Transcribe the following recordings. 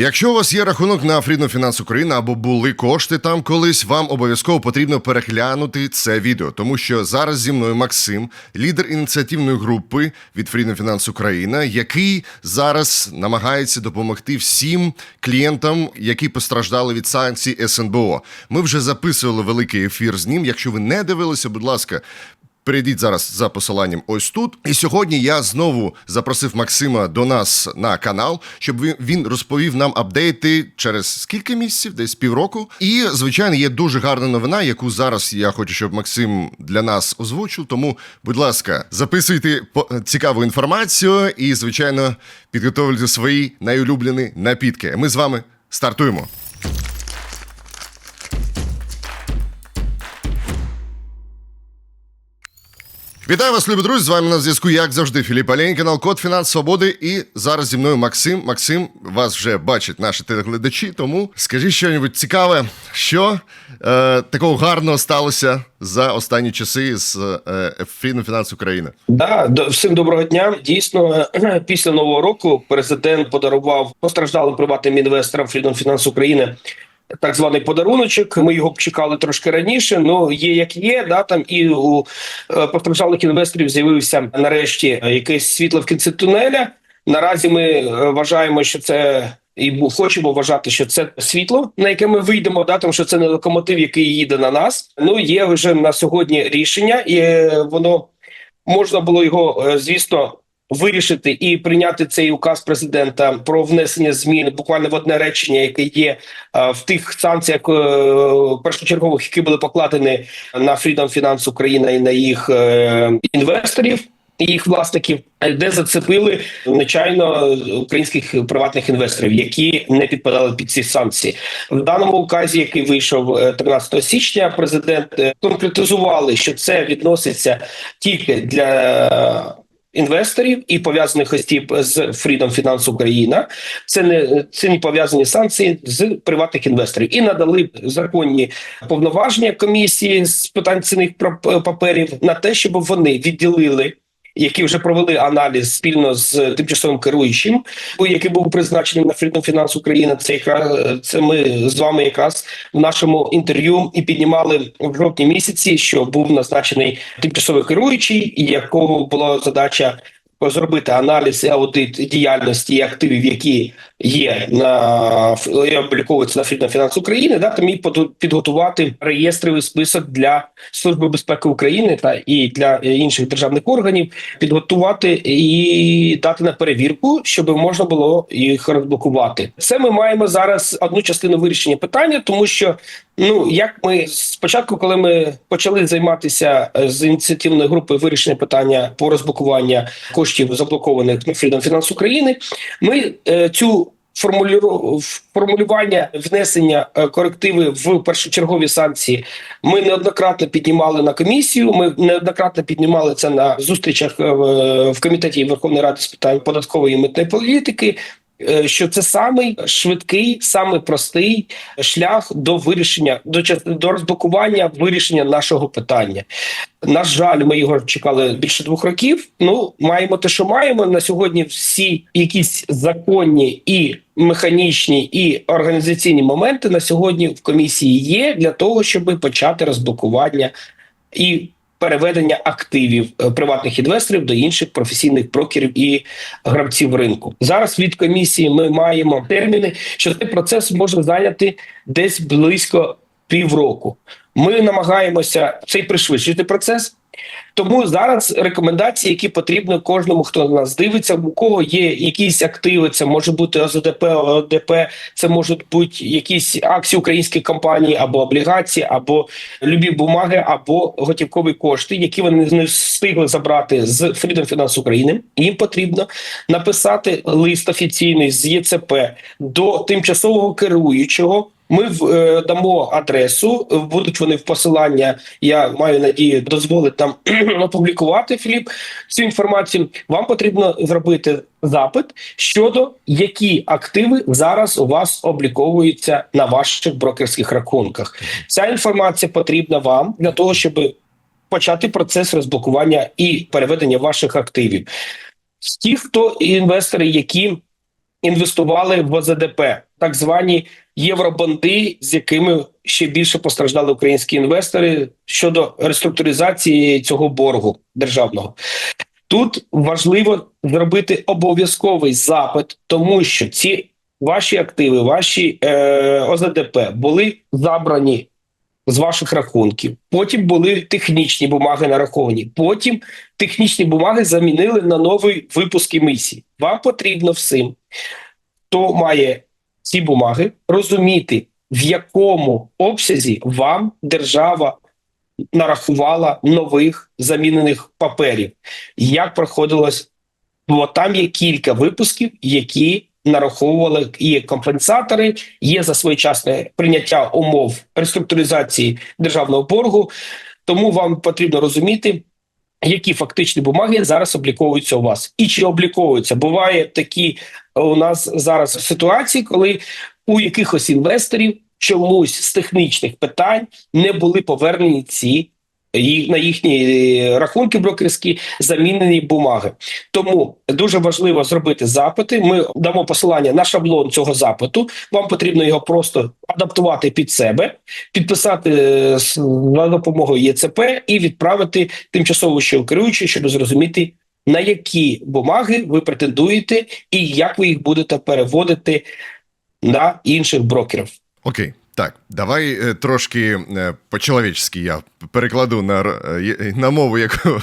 Якщо у вас є рахунок на Freedom Finance Україна або були кошти там колись, вам обов'язково потрібно переглянути це відео, тому що зараз зі мною Максим, лідер ініціативної групи від Freedom Finance Україна, який зараз намагається допомогти всім клієнтам, які постраждали від санкцій СНБО. Ми вже записували великий ефір з ним. Якщо ви не дивилися, будь ласка. Перейдіть зараз за посиланням ось тут. І сьогодні я знову запросив Максима до нас на канал, щоб він- розповів нам апдейти через скільки місяців, десь півроку. І звичайно, є дуже гарна новина, яку зараз я хочу, щоб Максим для нас озвучив. Тому, будь ласка, записуйте цікаву інформацію і, звичайно, підготовлюйте свої найулюблені напітки. Ми з вами стартуємо. Вітаю вас, любі друзі! З вами на зв'язку, як завжди, Філіп Алєнь, канал Код Фінанс Свободи. І зараз зі мною Максим. Максим, вас вже бачать наші телеглядачі. Тому скажіть щось цікаве, що е, такого гарного сталося за останні часи з е, Freedom Finance України. Да, всім доброго дня. Дійсно, після нового року президент подарував постраждалим приватним інвесторам Freedom Finance України так званий подаруночок. Ми його чекали трошки раніше. Ну є як є. Да там і у е, постраждалих інвесторів з'явився нарешті якесь світло в кінці тунеля. Наразі ми е, вважаємо, що це. І хочемо вважати, що це світло, на яке ми вийдемо, да, тому що це не локомотив, який їде на нас. Ну є вже на сьогодні рішення, і е, воно можна було його, звісно, вирішити і прийняти цей указ президента про внесення змін буквально в одне речення, яке є е, в тих санкціях е, першочергових, які були покладені на Freedom Finance Україна і на їх е, інвесторів. Їх власників, де зацепили нечайно українських приватних інвесторів, які не підпадали під ці санкції, в даному указі, який вийшов е, 13 січня, президент конкретизували, що це відноситься тільки для інвесторів і пов'язаних осіб з Freedom Finance Україна. Це не це не пов'язані санкції з приватних інвесторів і надали законні повноваження комісії з питань цінних паперів на те, щоб вони відділили. Які вже провели аналіз спільно з тимчасовим керуючим, який був призначений на Freedom Finance Україна. Це якраз це ми з вами якраз в нашому інтерв'ю і піднімали в жовтні місяці, що був назначений тимчасовий керуючий, якого була задача зробити аналіз і аудит діяльності і активів, які є на і обліковуються на Freedom Finance України, да там і підготувати реєстровий список для Служби безпеки України та і для інших державних органів, підготувати і дати на перевірку, щоб можна було їх розблокувати. Це ми маємо зараз одну частину вирішення питання, тому що ну як ми спочатку, коли ми почали займатися з ініціативною групою вирішення питання по розблокування коштів заблокованих на Freedom Finance України, ми е, цю формулювання внесення е, корективи в першочергові санкції ми неоднократно піднімали на комісію. Ми неоднократно піднімали це на зустрічах е, в комітеті Верховної Ради з питань податкової і митної політики. Е, Що це самий швидкий, самий простий шлях до вирішення до до розблокування вирішення нашого питання. На жаль, ми його чекали більше двох років. Ну маємо те, що маємо на сьогодні. Всі якісь законні і механічні і організаційні моменти на сьогодні в комісії є для того, щоб почати розблокування і переведення активів е, приватних інвесторів до інших професійних брокерів і гравців ринку. Зараз від комісії ми маємо терміни, що цей процес може зайняти десь близько півроку. Ми намагаємося цей пришвидшити процес. Тому зараз рекомендації, які потрібні кожному, хто нас дивиться, у кого є якісь активи, це може бути ОЗДП, ОДП, це можуть бути якісь акції українських компаній, або облігації, або любі бумаги, або готівкові кошти, які вони не встигли забрати з Freedom Finance України. Їм потрібно написати лист офіційний з ЄЦП до тимчасового керуючого. Ми е, дамо адресу, будуть вони в посилання. Я маю надію, дозволить там опублікувати Філіп цю інформацію. Вам потрібно зробити запит щодо які активи зараз у вас обліковуються на ваших брокерських рахунках. Ця інформація потрібна вам для того, щоб почати процес розблокування і переведення ваших активів. Ті, хто інвестори, які інвестували в ОЗДП, так звані євробонди, з якими ще більше постраждали українські інвестори щодо реструктуризації цього боргу державного. Тут важливо зробити обов'язковий запит, тому що ці ваші активи, ваші е, ОЗДП були забрані з ваших рахунків. Потім були технічні бумаги нараховані. Потім технічні бумаги замінили на новий випуск емісії. Вам потрібно всім, хто має ці бумаги, розуміти, в якому обсязі вам держава нарахувала нових замінених паперів, як проходилось, бо там є кілька випусків, які нараховували є компенсатори, є за своєчасне прийняття умов реструктуризації державного боргу. Тому вам потрібно розуміти, які фактичні бумаги зараз обліковуються у вас, і чи обліковуються. Буває такі у нас зараз ситуації, коли у якихось інвесторів чомусь з технічних питань не були повернені ці на їхні е, рахунки брокерські замінені бумаги. Тому дуже важливо зробити запити. Ми дамо посилання на шаблон цього запиту. Вам потрібно його просто адаптувати під себе, підписати е, за допомогою ЄЦП і відправити тимчасово ще керуючий, щоб зрозуміти. На які бумаги ви претендуєте, і як ви їх будете переводити на інших брокерів? Окей, так, давай е, трошки е, по-чоловічськи я перекладу на, е, на мову, яку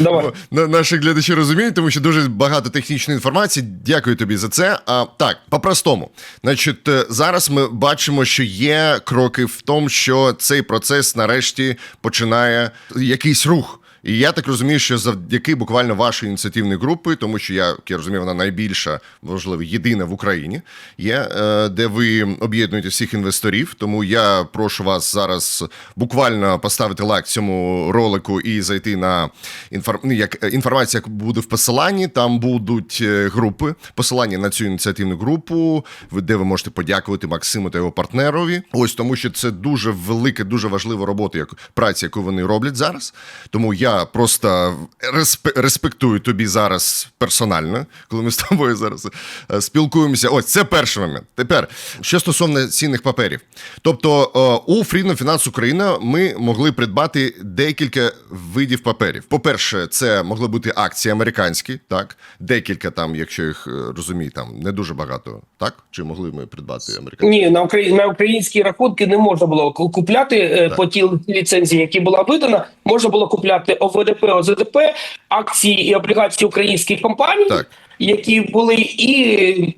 Давай. на, наші глядачі розуміють, тому що дуже багато технічної інформації. Дякую тобі за це. А так, по-простому. Значить, зараз ми бачимо, що є кроки в тому, що цей процес нарешті починає якийсь рух. І я так розумію, що завдяки буквально вашої ініціативної групи, тому що я, як я розумію, вона найбільша, можливо, єдина в Україні, є, е, де ви об'єднуєте всіх інвесторів. Тому я прошу вас зараз буквально поставити лайк цьому ролику і зайти на інфор... ну, як е, інформація буде в посиланні. Там будуть е, групи, посилання на цю ініціативну групу, де ви можете подякувати Максиму та його партнерові. Ось тому, що це дуже велика, дуже важлива робота, як праця, яку вони роблять зараз. Тому я просто респе- респектую тобі зараз персонально, коли ми з тобою зараз е, спілкуємося. Ось це перший момент. Тепер що стосовно цінних паперів, тобто е, у Freedom Finance Україна ми могли придбати декілька видів паперів. По-перше, це могли бути акції американські, так декілька там, якщо їх е, розумію, там не дуже багато, так чи могли ми придбати американські? Ні, на Украї... на українські рахунки не можна було купляти Так. по тій ліцензії, які була видана. Можна було купляти ОВДП, ОЗДП, акції і облігації українських компаній, Так. які були і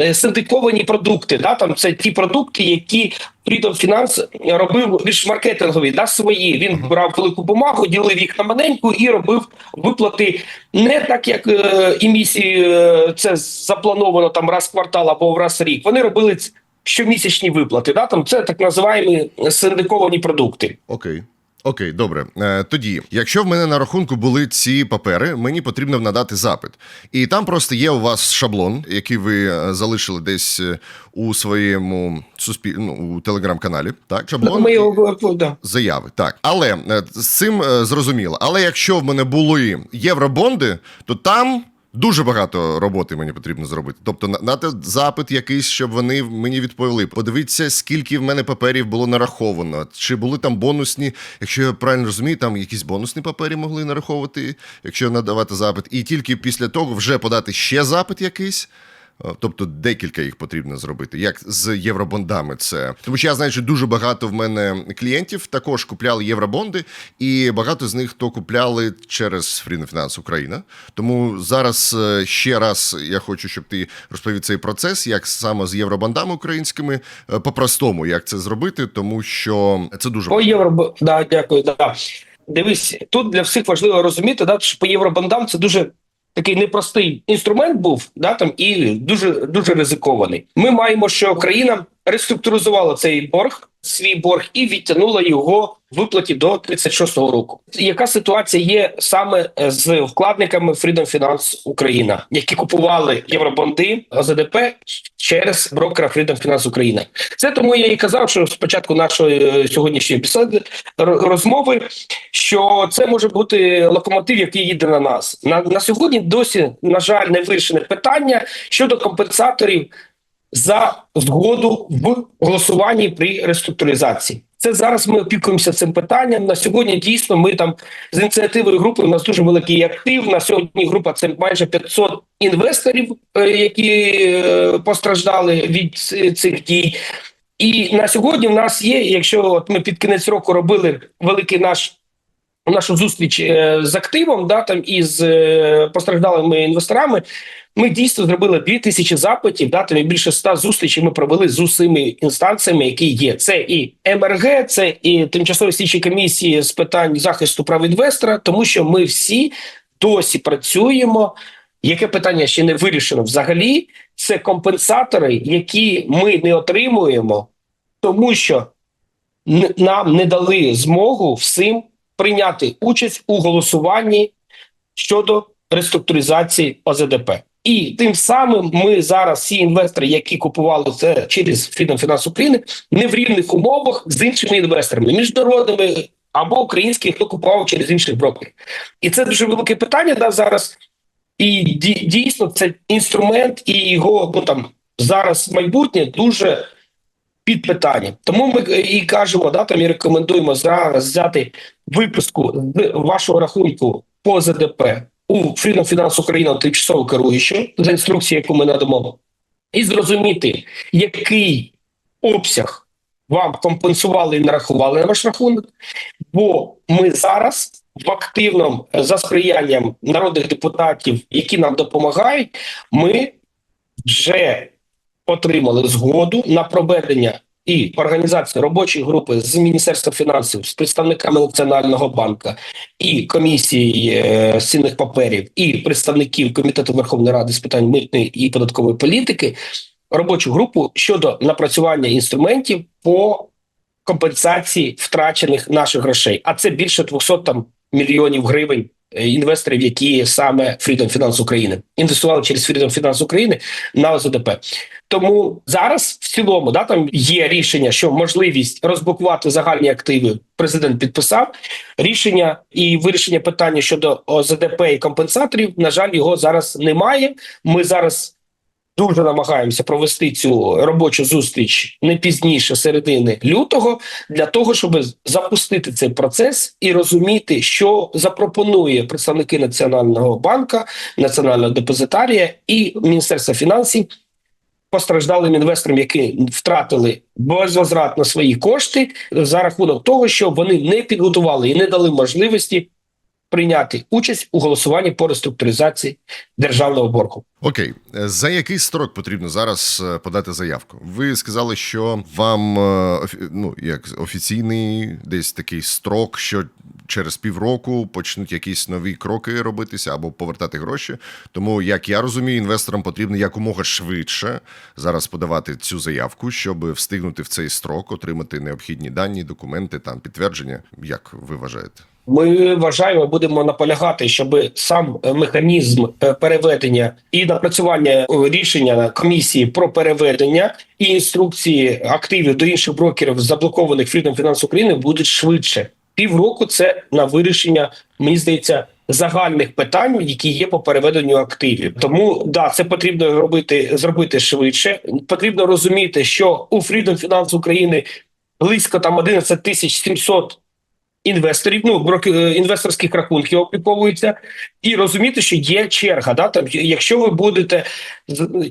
е, синдиковані продукти. Да? Там це ті продукти, які Freedom Finance робив більш маркетингові, да, свої. Він брав велику бумагу, ділив їх на маленьку і робив виплати не так, як е, емісії е, це заплановано там раз в квартал або раз в рік. Вони робили щомісячні виплати. Да? Там це так називаємо синдиковані продукти. Окей. Окей, добре. Е, тоді, якщо в мене на рахунку були ці папери, мені потрібно надати запит. І там просто є у вас шаблон, який ви е, залишили десь е, у своєму суспіль... ну, у телеграм-каналі. Так, шаблон Ми його да. заяви. Так, але з цим зрозуміло. Але якщо в мене були євробонди, то там. Дуже багато роботи мені потрібно зробити. Тобто на- те запит якийсь, щоб вони мені відповіли. Подивіться, скільки в мене паперів було нараховано. Чи були там бонусні, якщо я правильно розумію, там якісь бонусні папері могли нараховувати, якщо надавати запит. І тільки після того вже подати ще запит якийсь. Е, Тобто декілька їх потрібно зробити, як з євробондами. Це тому, що я знаю, що дуже багато в мене клієнтів також купляли євробонди, і багато з них то купляли через Finance Україна. Тому зараз е, ще раз я хочу, щоб ти розповів цей процес, як саме з євробондами українськими, е, по-простому, як це зробити, тому що це дуже По євро да, дякую. Да. Дивись, тут для всіх важливо розуміти, да, що по євробандам це дуже такий непростий інструмент був, да, там і дуже дуже ризикований. Ми маємо, що країна реструктуризувала цей борг. Свій борг і відтягнула його виплаті до 36-го року. Яка ситуація є саме е, з вкладниками Freedom Finance Україна, які купували євробонди ОЗДП через брокера Freedom Finance Україна? Це тому я і казав, що спочатку нашої е, сьогоднішньої бесіди розмови, що це може бути локомотив, який їде на нас. На, на сьогодні досі, на жаль, не вирішене питання щодо компенсаторів за згоду в голосуванні при реструктуризації. Це зараз ми опікуємося цим питанням. На сьогодні дійсно ми там з ініціативою групи. У нас дуже великий актив. На сьогодні група це майже 500 інвесторів, е, які е, постраждали від цих дій. І на сьогодні в нас є. Якщо от ми під кінець року робили великий наш нашу зустріч е, з активом, да там із е, постраждалими інвесторами. Ми дійсно зробили 2000 запитів, да, там і більше 100 зустрічей ми провели з усіми інстанціями, які є. Це і МРГ, це і тимчасові слідчі комісії з питань захисту прав інвестора, тому що ми всі досі працюємо. Яке питання ще не вирішено взагалі? Це компенсатори, які ми не отримуємо, тому що нам не дали змогу всім прийняти участь у голосуванні щодо реструктуризації ОЗДП. І тим самим ми зараз всі інвестори, які купували це через Finance України, не в рівних умовах з іншими інвесторами, міжнародними або українські, хто купував через інших брокерів. І це дуже велике питання да, зараз. І дійсно це інструмент, і його ну там зараз майбутнє дуже під питанням. Тому ми і кажемо, да, там і рекомендуємо зараз взяти виписку з вашого рахунку по ЗДП у Freedom Finance Україна тимчасово керуючу за інструкцією, яку ми надамо, і зрозуміти, який обсяг вам компенсували і нарахували на ваш рахунок. Бо ми зараз в активному е, за сприянням народних депутатів, які нам допомагають, ми вже отримали згоду на проведення і організацію робочої групи з Міністерства фінансів, з представниками Національного банку і комісії е, цінних паперів, і представників комітету Верховної Ради з питань митної і податкової політики. Робочу групу щодо напрацювання інструментів по компенсації втрачених наших грошей. А це більше 200 там мільйонів гривень е, інвесторів, які саме Freedom Finance України інвестували через Freedom Finance України на ОЗДП. Тому зараз в цілому да там є рішення, що можливість розблокувати загальні активи. Президент підписав рішення і вирішення питання щодо ОЗДП і компенсаторів. На жаль, його зараз немає. Ми зараз дуже намагаємося провести цю робочу зустріч не пізніше середини лютого, для того, щоб запустити цей процес і розуміти, що запропонує представники Національного банку, Національного депозитарія і Міністерства фінансів постраждалим інвесторам, які втратили безвозвратно свої кошти за рахунок того, що вони не підготували і не дали можливості прийняти участь у голосуванні по реструктуризації державного боргу. Окей, Е, за який строк потрібно зараз е, подати заявку? Ви сказали, що вам е, ну як офіційний десь такий строк, що через півроку почнуть якісь нові кроки робитися або повертати гроші. Тому, як я розумію, інвесторам потрібно якомога швидше зараз подавати цю заявку, щоб встигнути в цей строк, отримати необхідні дані, документи, там підтвердження. Як ви вважаєте? Ми вважаємо, будемо наполягати, щоб сам механізм е, переведення і напрацювання е, рішення комісії про переведення і інструкції активів до інших брокерів, заблокованих Freedom Finance України, будуть швидше. Півроку це на вирішення, мені здається, загальних питань, які є по переведенню активів. Тому да, це потрібно робити зробити швидше. Потрібно розуміти, що у Freedom Finance України близько там 11 тисяч 700 інвесторів, ну е, інвесторських рахунків обліковуються, і розуміти, що є черга. Да, там, якщо ви будете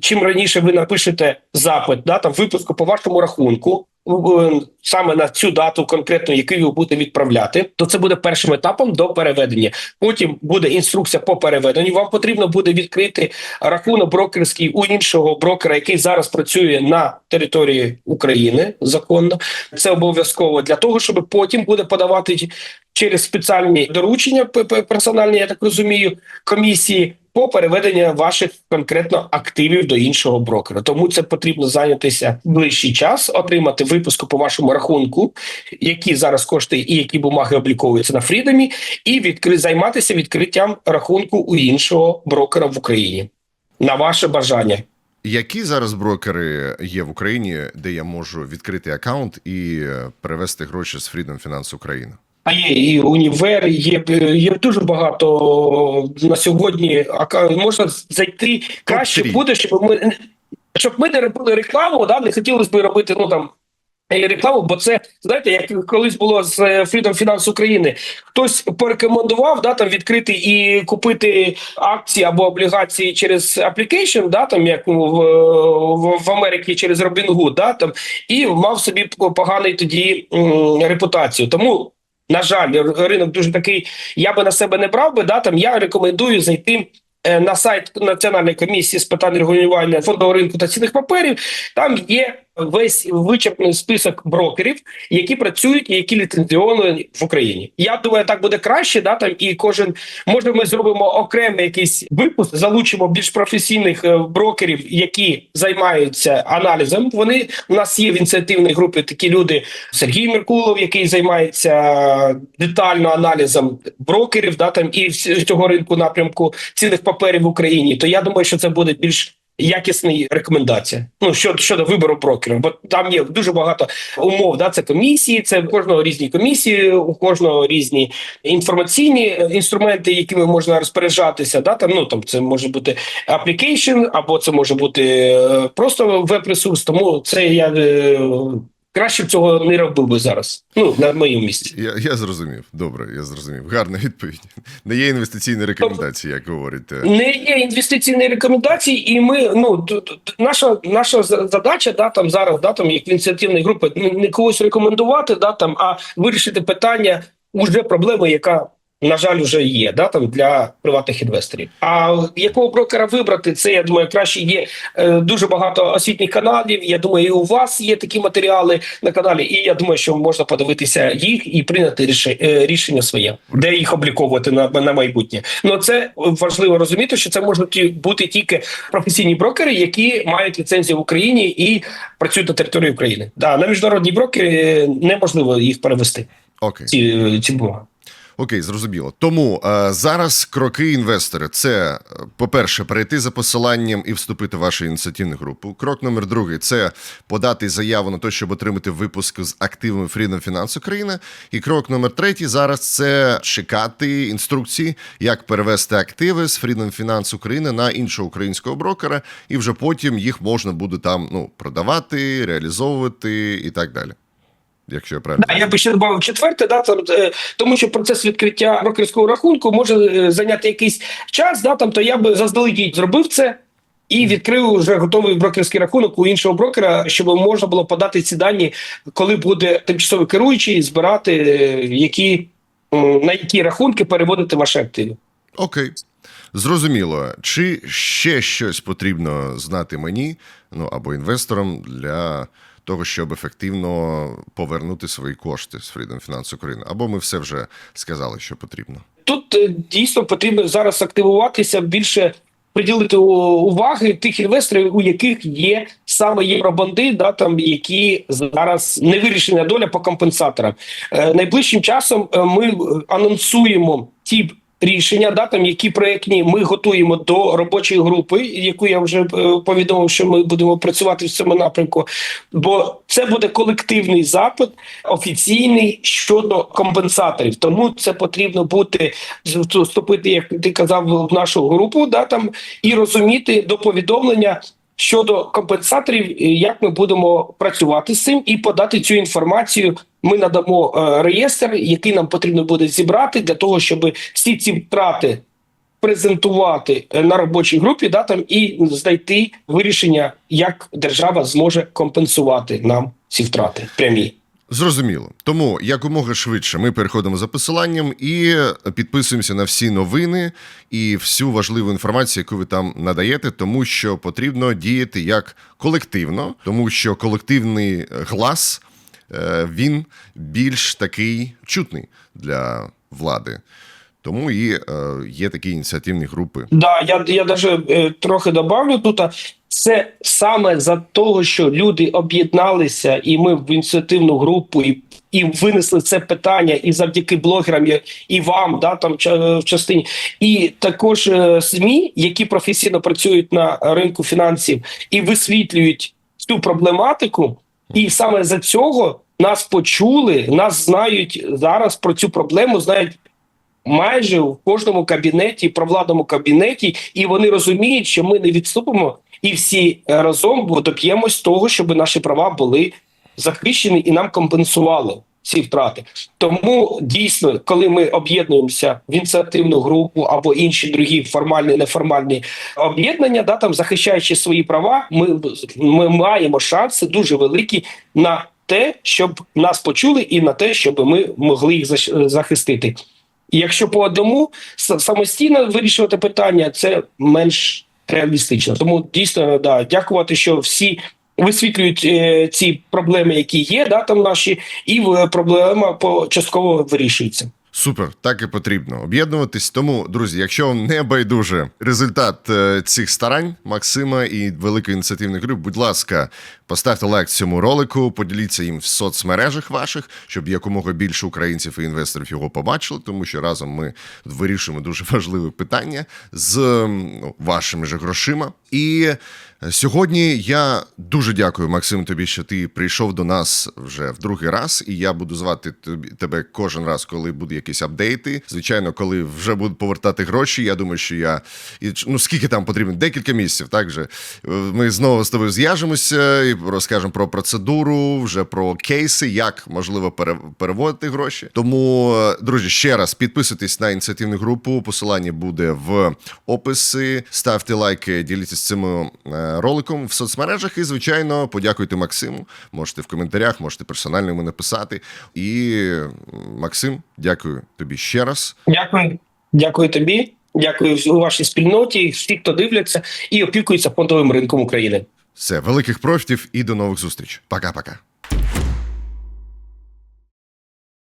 чим раніше ви напишете запит, да, там випуску по вашому рахунку. Е, Саме на цю дату конкретно, яку ви будете відправляти, то це буде першим етапом до переведення. Потім буде інструкція по переведенню. Вам потрібно буде відкрити рахунок брокерський у іншого брокера, який зараз працює на території України законно. Це обов'язково для того, щоб потім буде подавати через спеціальні доручення персональні, я так розумію, комісії. По переведенню ваших конкретно активів до іншого брокера. Тому це потрібно зайнятися ближчий час, отримати випуску по вашому рахунку, які зараз коштує і які бумаги обліковуються на Фрідомі, і відкри... займатися відкриттям рахунку у іншого брокера в Україні на ваше бажання. Які зараз брокери є в Україні, де я можу відкрити аккаунт і е, перевести гроші з Freedom Finance Україна? А є і універ, є, є дуже багато на сьогодні. ака- Можна зайти краще буде, щоб ми щоб ми не робили рекламу. Да, не хотілося б робити ну там. е, Рекламу, бо це знаєте, як колись було з е, Freedom Finance України. Хтось порекомендував да там відкрити і купити акції або облігації через application, да там як в, в, в Америці через Robinhood, да там і мав собі поганий тоді м, репутацію. Тому на жаль, ринок дуже такий. Я би на себе не брав би. Да, там я рекомендую зайти е, на сайт Національної комісії з питань регулювання фондового ринку та цінних паперів. Там є весь вичерпний список брокерів, які працюють і які ліцензіоновані в Україні. Я думаю, так буде краще. Да, там і кожен може ми зробимо окремий якийсь випуск, залучимо більш професійних е, брокерів, які займаються аналізом. Вони у нас є в ініціативній групі такі люди. Сергій Меркулов, який займається детально аналізом брокерів, да там і цього ринку напрямку цінних паперів в Україні. То я думаю, що це буде більш якісна рекомендації. Ну щодо щодо вибору брокерів, бо там є дуже багато умов. Да, це комісії, це у кожного різні комісії, у кожного різні інформаційні е, інструменти, якими можна розпоряджатися. Да, там ну там це може бути аплікейшн, або це може бути е, просто веб-ресурс. Тому це я. Краще б цього не робив би зараз. Ну на моєму місці. Я, я зрозумів. Добре, я зрозумів. Гарна відповідь. Не є інвестиційні рекомендації, як говорите. Не є інвестиційні рекомендації, і ми ну наша наша за- задача, да там зараз, да там як ініціативної групи, не, не когось рекомендувати, да там, а вирішити питання уже проблеми, яка на жаль вже є, да там для приватних інвесторів. А якого брокера вибрати? Це я думаю, краще є е, дуже багато освітніх каналів. Я думаю, і у вас є такі матеріали на каналі, і я думаю, що можна подивитися їх і прийняти рішення, рішення своє, де їх обліковувати на, на майбутнє. Ну це важливо розуміти, що це можуть бути тільки професійні брокери, які мають ліцензію в Україні і працюють на території України. Да, на міжнародні брокери е, неможливо їх перевести. Окей. Ці ці бумаги. Окей, зрозуміло. Тому е, зараз кроки інвестори це, е, по-перше, перейти за посиланням і вступити в вашу ініціативну групу. Крок номер другий це подати заяву на те, щоб отримати випуск з активами Freedom Finance України. І крок номер третій зараз це чекати інструкції, як перевести активи з Freedom Finance України на іншого українського брокера, і вже потім їх можна буде там ну продавати, реалізовувати і так далі. Якщо я правильно. А я би ще додав четверте, да, там, е, тому що процес відкриття брокерського рахунку може е, зайняти якийсь час, да, там, то я би заздалегідь зробив це і відкрив вже готовий брокерський рахунок у іншого брокера, щоб можна було подати ці дані, коли буде тимчасовий керуючий, збирати е, які, на які рахунки переводити ваші активи. Окей. Зрозуміло. Чи ще щось потрібно знати мені, ну або інвесторам для того, щоб ефективно повернути свої кошти з Freedom Finance України? Або ми все вже сказали, що потрібно. Тут е, дійсно потрібно зараз активуватися більше. Приділити уваги тих інвесторів, у яких є саме євробонди, да там які зараз не вирішена доля по компенсаторам. Е, найближчим часом е, ми е, анонсуємо ті рішення, да там які проєктні ми готуємо до робочої групи, яку я вже е, повідомив, що ми будемо працювати в цьому напрямку. Бо це буде колективний запит офіційний щодо компенсаторів. Тому це потрібно бути вступити, як ти казав, в нашу групу, да там і розуміти до повідомлення. Щодо компенсаторів, е, як ми будемо працювати з цим і подати цю інформацію. Ми надамо е, реєстр, який нам потрібно буде зібрати для того, щоб всі ці втрати презентувати е, на робочій групі, да там і знайти вирішення, як держава зможе компенсувати нам ці втрати прямі. Зрозуміло. Тому якомога швидше ми переходимо за посиланням і підписуємося на всі новини і всю важливу інформацію, яку ви там надаєте, тому що потрібно діяти як колективно, тому що колективний глас е, він більш такий чутний для влади. Тому і е, є такі ініціативні групи. Да, я, я даже е, трохи добавлю тут. Це саме за того, що люди об'єдналися, і ми в ініціативну групу і, і винесли це питання, і завдяки блогерам, і, вам, да, там в частині, і також е, СМІ, які професійно працюють на ринку фінансів і висвітлюють цю проблематику. І саме за цього нас почули, нас знають зараз про цю проблему, знають майже в кожному кабінеті, провладному кабінеті, і вони розуміють, що ми не відступимо, і всі е, разом доб'ємось того, щоб наші права були захищені і нам компенсували ці втрати. Тому дійсно, коли ми об'єднуємося в ініціативну групу або інші другі формальні, неформальні об'єднання, да там захищаючи свої права, ми, ми маємо шанси дуже великі на те, щоб нас почули, і на те, щоб ми могли їх захистити. І якщо по одному самостійно вирішувати питання, це менш реалістично. Тому дійсно да, дякувати, що всі висвітлюють е, ці проблеми, які є, да, там наші, і е, проблема по частково вирішується. Супер, так і потрібно об'єднуватись. Тому, друзі, якщо вам не байдуже результат е, цих старань Максима і великої ініціативної групи, будь ласка, поставте лайк цьому ролику, поділіться їм в соцмережах ваших, щоб якомога більше українців і інвесторів його побачили, тому що разом ми вирішуємо дуже важливе питання з ну, вашими ж грошима. І Сьогодні я дуже дякую, Максим, тобі, що ти прийшов до нас вже в другий раз, і я буду звати тобі тебе кожен раз, коли буде якісь апдейти. Звичайно, коли вже будуть повертати гроші. Я думаю, що я і ну скільки там потрібно? Декілька місяців. Так же ми знову з тобою зв'яжемося і розкажемо про процедуру, вже про кейси, як можливо переводити гроші. Тому, друзі, ще раз підписуйтесь на ініціативну групу. Посилання буде в описі. Ставте лайки, діліться цим е, роликом в соцмережах. І, звичайно, подякуйте Максиму. Можете в коментарях, можете персонально йому написати. І Максим, дякую тобі ще раз. Дякую, дякую тобі. Дякую у вашій спільноті, всі, хто дивляться і опікується фондовим ринком України. Все, великих профітів і до нових зустріч. Пока-пока.